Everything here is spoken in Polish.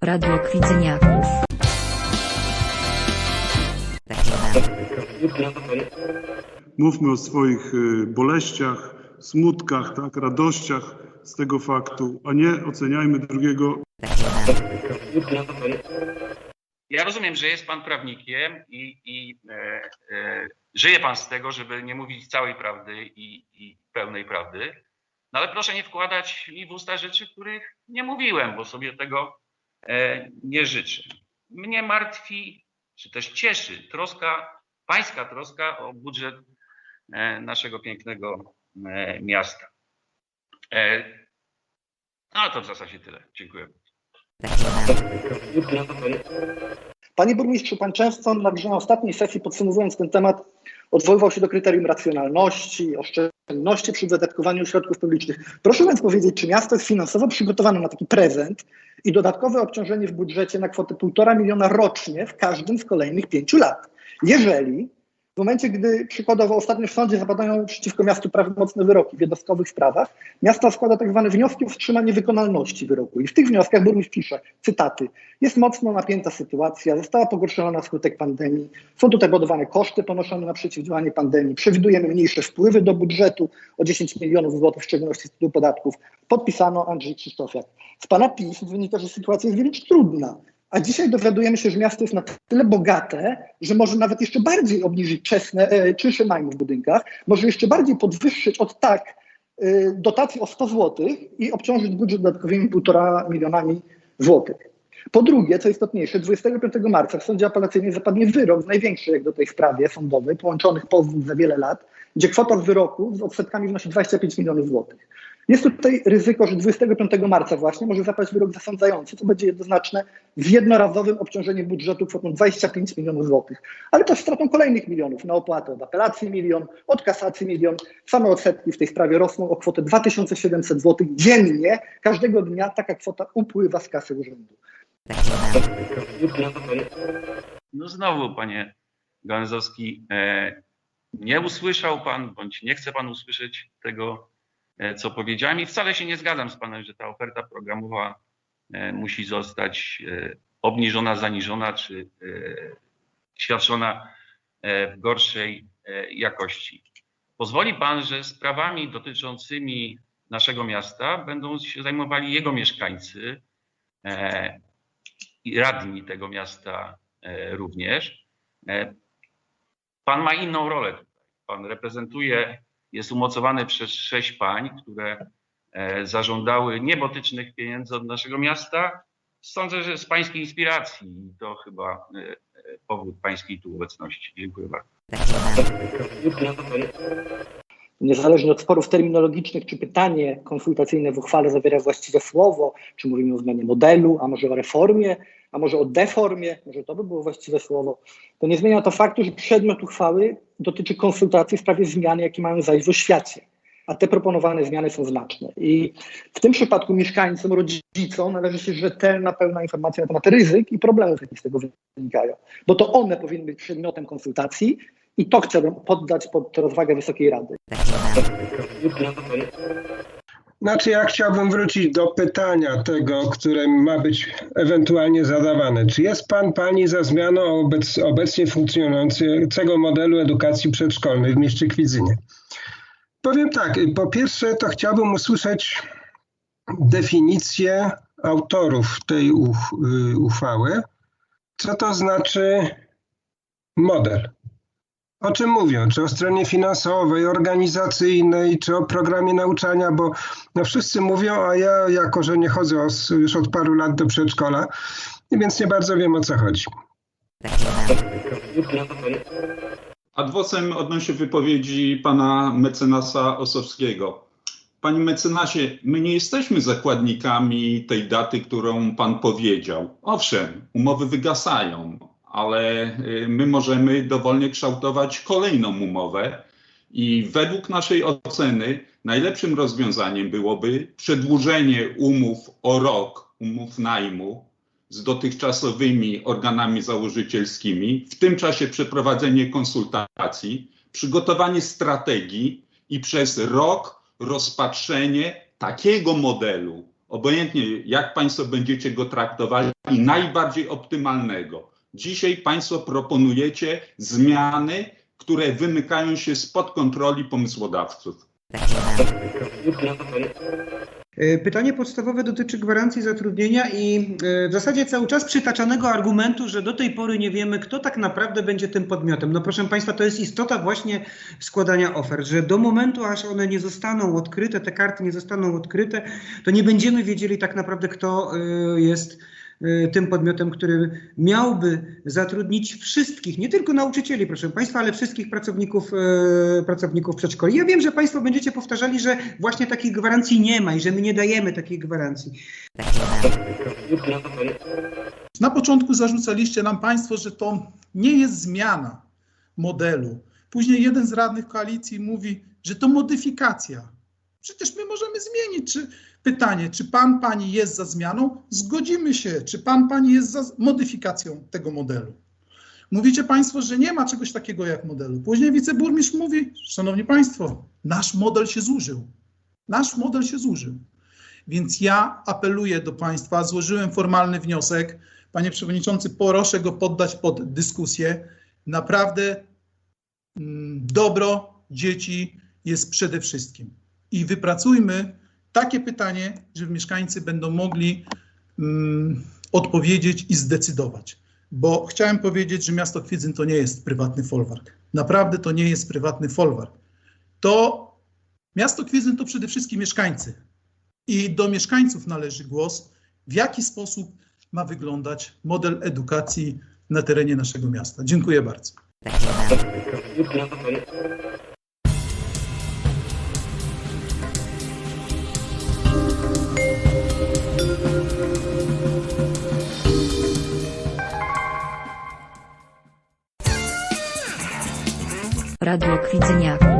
Radio Kwidzyniaków. Mówmy o swoich y, boleściach, smutkach, tak, radościach z tego faktu, a nie oceniajmy drugiego Ja rozumiem, że jest pan prawnikiem i, i e, e, żyje pan z tego, żeby nie mówić całej prawdy i, i pełnej prawdy. No ale proszę nie wkładać mi w usta rzeczy, których nie mówiłem, bo sobie tego nie życzę. Mnie martwi, czy też cieszy troska, pańska troska o budżet e, naszego pięknego e, miasta. E, no to w zasadzie tyle. Dziękuję. Panie burmistrzu, pan często na ostatniej sesji podsumowując ten temat odwoływał się do kryterium racjonalności, oszczędności przy wydatkowaniu środków publicznych. Proszę więc powiedzieć, czy miasto jest finansowo przygotowane na taki prezent i dodatkowe obciążenie w budżecie na kwotę 1,5 miliona rocznie w każdym z kolejnych pięciu lat? Jeżeli w momencie, gdy przykładowo ostatnio w sądzie zapadają przeciwko miastu prawomocne wyroki w jednostkowych sprawach, miasto składa tak zwane wnioski o wstrzymanie wykonalności wyroku. I w tych wnioskach burmistrz pisze, cytaty, jest mocno napięta sytuacja, została pogorszona na skutek pandemii, są tutaj budowane koszty ponoszone na przeciwdziałanie pandemii, przewidujemy mniejsze wpływy do budżetu o 10 milionów złotych, w szczególności z tytułu podatków. Podpisano Andrzej Krzysztofiak. Z pana PiS wynika, że sytuacja jest wręcz trudna. A dzisiaj dowiadujemy się, że miasto jest na tyle bogate, że może nawet jeszcze bardziej obniżyć czesne, e, czynsze najmu w budynkach, może jeszcze bardziej podwyższyć od tak e, dotację o 100 zł i obciążyć budżet dodatkowymi 1,5 milionami złotych. Po drugie, co istotniejsze, 25 marca w sądzie apelacyjnym zapadnie wyrok w największej jak do tej sprawie sądowej, połączonych pozwów za wiele lat, gdzie kwota wyroku z odsetkami wynosi 25 milionów złotych. Jest tutaj ryzyko, że 25 marca właśnie może zapaść wyrok zasądzający, co będzie jednoznaczne z jednorazowym obciążeniem budżetu kwotą 25 milionów złotych, ale też stratą kolejnych milionów na opłatę od apelacji milion, od kasacji milion. Same odsetki w tej sprawie rosną o kwotę 2700 złotych dziennie. Każdego dnia taka kwota upływa z kasy urzędu. No znowu, panie Gałęzowski, e, nie usłyszał pan, bądź nie chce pan usłyszeć tego, co powiedziałem i wcale się nie zgadzam z panem, że ta oferta programowa e, musi zostać e, obniżona, zaniżona, czy e, świadczona e, w gorszej e, jakości. Pozwoli pan, że sprawami dotyczącymi naszego miasta będą się zajmowali jego mieszkańcy e, i radni tego miasta e, również. E, Pan ma inną rolę tutaj. Pan reprezentuje, jest umocowany przez sześć pań, które e, zażądały niebotycznych pieniędzy od naszego miasta. Sądzę, że z pańskiej inspiracji to chyba e, e, powód pańskiej tu obecności. Dziękuję bardzo. Niezależnie od sporów terminologicznych, czy pytanie konsultacyjne w uchwale zawiera właściwe słowo, czy mówimy o zmianie modelu, a może o reformie, a może o deformie, może to by było właściwe słowo, to nie zmienia to faktu, że przedmiot uchwały dotyczy konsultacji w sprawie zmian, jakie mają zajść w oświacie. A te proponowane zmiany są znaczne. I w tym przypadku mieszkańcom, rodzicom należy się rzetelna, pełna informacja na temat ryzyk i problemów, jakie z tego wynikają. Bo to one powinny być przedmiotem konsultacji i to chciałbym poddać pod rozwagę Wysokiej Rady. Znaczy, ja chciałbym wrócić do pytania tego, które ma być ewentualnie zadawane. Czy jest pan, pani za zmianą obec, obecnie funkcjonującego modelu edukacji przedszkolnej w mieście Kwidzynie? Powiem tak, po pierwsze to chciałbym usłyszeć definicję autorów tej y, uchwały. Co to znaczy model? O czym mówią? Czy o stronie finansowej, organizacyjnej, czy o programie nauczania? Bo no wszyscy mówią, a ja jako, że nie chodzę już od paru lat do przedszkola, więc nie bardzo wiem o co chodzi. Adwocem odnośnie wypowiedzi pana mecenasa Osowskiego. Panie mecenasie, my nie jesteśmy zakładnikami tej daty, którą pan powiedział. Owszem, umowy wygasają, ale y, my możemy dowolnie kształtować kolejną umowę i według naszej oceny najlepszym rozwiązaniem byłoby przedłużenie umów o rok, umów najmu z dotychczasowymi organami założycielskimi, w tym czasie przeprowadzenie konsultacji, przygotowanie strategii i przez rok rozpatrzenie takiego modelu obojętnie jak Państwo będziecie go traktowali, najbardziej optymalnego. Dzisiaj Państwo proponujecie zmiany, które wymykają się spod kontroli pomysłodawców. E, Pytanie podstawowe dotyczy gwarancji zatrudnienia i e, w zasadzie cały czas przytaczanego argumentu, że do tej pory nie wiemy, kto tak naprawdę będzie tym podmiotem. No proszę Państwa, to jest istota właśnie składania ofert, że do momentu, aż one nie zostaną odkryte, te karty nie zostaną odkryte, to nie będziemy wiedzieli tak naprawdę, kto e, jest tym podmiotem, który miałby zatrudnić wszystkich, nie tylko nauczycieli, proszę Państwa, ale wszystkich pracowników, e, pracowników przedszkoli. Ja wiem, że Państwo będziecie powtarzali, że właśnie takich gwarancji nie ma i że my nie dajemy takich gwarancji. Na początku zarzucaliście nam Państwo, że to nie jest zmiana modelu. Później jeden z radnych koalicji mówi, że to modyfikacja. Przecież my możemy zmienić. Czy, pytanie, czy Pan, Pani jest za zmianą? Zgodzimy się. Czy Pan, Pani jest za modyfikacją tego modelu? Mówicie Państwo, że nie ma czegoś takiego jak modelu. Później wiceburmistrz mówi, Szanowni Państwo, nasz model się zużył. Nasz model się zużył. Więc ja apeluję do Państwa, złożyłem formalny wniosek. Panie Przewodniczący, proszę go poddać pod dyskusję. Naprawdę mm, dobro dzieci jest przede wszystkim. I wypracujmy takie pytanie, że mieszkańcy będą mogli mm, odpowiedzieć i zdecydować. Bo chciałem powiedzieć, że miasto Kwidzyn to nie jest prywatny folwark. Naprawdę to nie jest prywatny folwark. To miasto Kwidzyn to przede wszystkim mieszkańcy. I do mieszkańców należy głos, w jaki sposób ma wyglądać model edukacji na terenie naszego miasta. Dziękuję bardzo. Radio Kwidzyniaków.